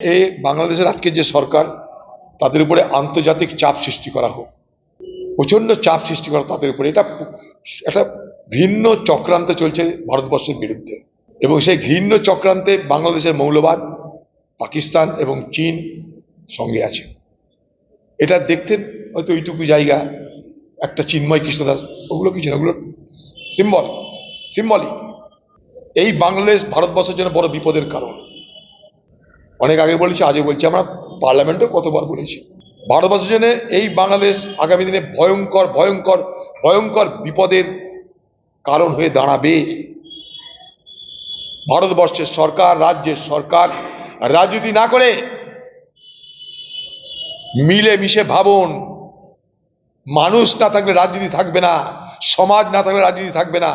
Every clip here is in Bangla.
এই বাংলাদেশের আজকের যে সরকার, তাদের উপরে আন্তর্জাতিক চাপ সৃষ্টি করা হোক। প্রচণ্ড চাপ সৃষ্টি করা তাদের উপরে। এটা একটা ঘৃণ্য চক্রান্ত চলছে ভারতবর্ষের বিরুদ্ধে। এবং সেই ঘৃণ্য চক্রান্তে বাংলাদেশের মৌলবাদ, পাকিস্তান এবং চীন সঙ্গে আছে। এটা দেখতে হয়তো ওইটুকু জায়গা, একটা চিন্ময় কৃষ্ণদাস ওগুলো কিছু না ওগুলো সিম্বল সিম্বলিক এই বাংলাদেশ ভারতবর্ষের জন্য বড় বিপদের কারণ। অনেক আগে বলেছি, আজও বলছি, আমরা পার্লামেন্টেও কতবার বলেছি। ভারতবর্ষের জন্য এই বাংলাদেশ আগামী দিনে ভয়ঙ্কর ভয়ঙ্কর ভয়ঙ্কর বিপদের কারণ হয়ে দাঁড়াবে। ভারতবর্ষের সরকার, রাজ্যের সরকার, রাজনীতি না করে মিলে মিশে ভাবুন। মানুষ না থাকলে রাজনীতি থাকবে না, সমাজ না থাকলে রাজনীতি থাকবে না।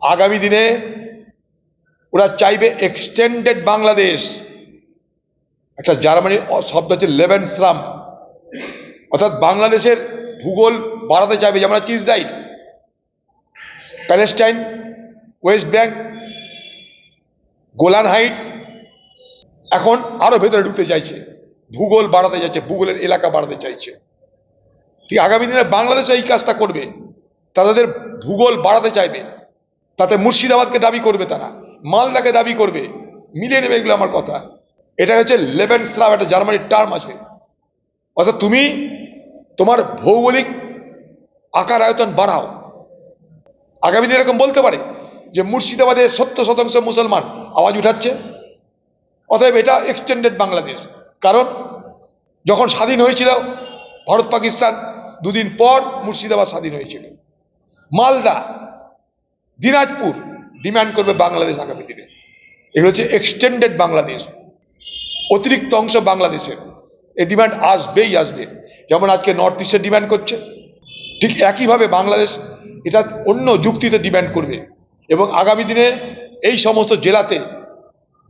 আগামী দিনে ওরা চাইবে এক্সটেন্ডেড বাংলাদেশ। একটা জার্মানির শব্দ হচ্ছে লেভেনশ্রাম অর্থাৎ বাংলাদেশের ভূগোল বাড়াতে চাইবে যেমন আজকে Israel Palestine West Bank Golan Heights এখন আরও ভেতরে ঢুকতে চাইছে, ভূগোল বাড়াতে চাইছে, ভূগোলের এলাকা বাড়াতে চাইছে। ঠিক আগামী দিনে বাংলাদেশ এই কাজটা করবে, তারা তাদের ভূগোল বাড়াতে চাইবে, তাতে মুর্শিদাবাদকে দাবি করবে তারা, মালদাকে দাবি করবে, মিলিয়ে নেবে, এগুলো আমার কথা। এটা হচ্ছে লেভেন স্লাব একটা জার্মানির টার্ম আছে। অর্থাৎ তুমি তোমার ভৌগোলিক আকার আয়তন বাড়াও। আগামী দিনে এরকম বলতে পারে যে মুর্শিদাবাদে সত্তর শতাংশ মুসলমান আওয়াজ উঠাচ্ছে। অতএব এটা এক্সটেন্ডেড বাংলাদেশ। কারণ যখন স্বাধীন হয়েছিল ভারত পাকিস্তান, দুদিন পর মুর্শিদাবাদ স্বাধীন হয়েছিল। মালদা, দিনাজপুর ডিমান্ড করবে বাংলাদেশ আগামী দিনে। এগুলো হচ্ছে এক্সটেন্ডেড বাংলাদেশ। অতিরিক্ত অংশ বাংলাদেশের। এই ডিমান্ড আসবেই আসবে। যেমন আজকে নর্থ ইস্টের ডিমান্ড করছে, ঠিক একইভাবে বাংলাদেশ এটা অন্য যুক্তিতে ডিমান্ড করবে। এবং আগামী দিনে এই সমস্ত জেলাতে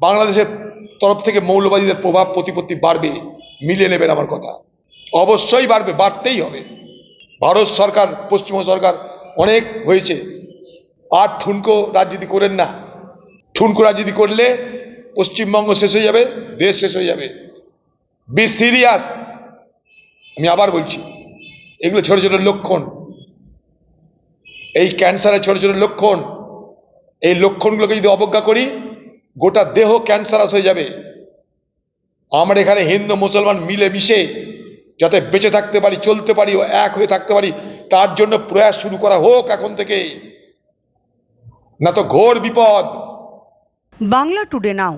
বাংলাদেশের তরফ থেকে মৌলবাদীদের প্রভাব, প্রতিপত্তি বাড়বে, মিলিয়ে নেবেন আমার কথা। অবশ্যই বাড়বে, বাড়তেই হবে। ভারত সরকার পশ্চিমবঙ্গ সরকার অনেক হয়েছে। আর ঠুনকো রাজনীতি করেন না। ঠুনকো রাজনীতি করলে পশ্চিমবঙ্গ শেষ হয়ে যাবে, দেশ শেষ হয়ে যাবে। বি সিরিয়াস আমি আবার বলছি, এগুলো ছোট ছোট লক্ষণ। এই ক্যান্সারের ছোট ছোট লক্ষণ, এই লক্ষণগুলোকে যদি অবজ্ঞা করি, গোটা দেহ ক্যান্সারাস হয়ে যাবে। আমরা এখানে হিন্দু, মুসলমান মিলে মিশে যাতে বেঁচে থাকতে পারি, চলতে পারি ও এক হয়ে থাকতে পারি, তার জন্য প্রয়াস শুরু করা হোক এখন থেকে। না তো ঘোর বিপদ। বাংলা টুডে নাও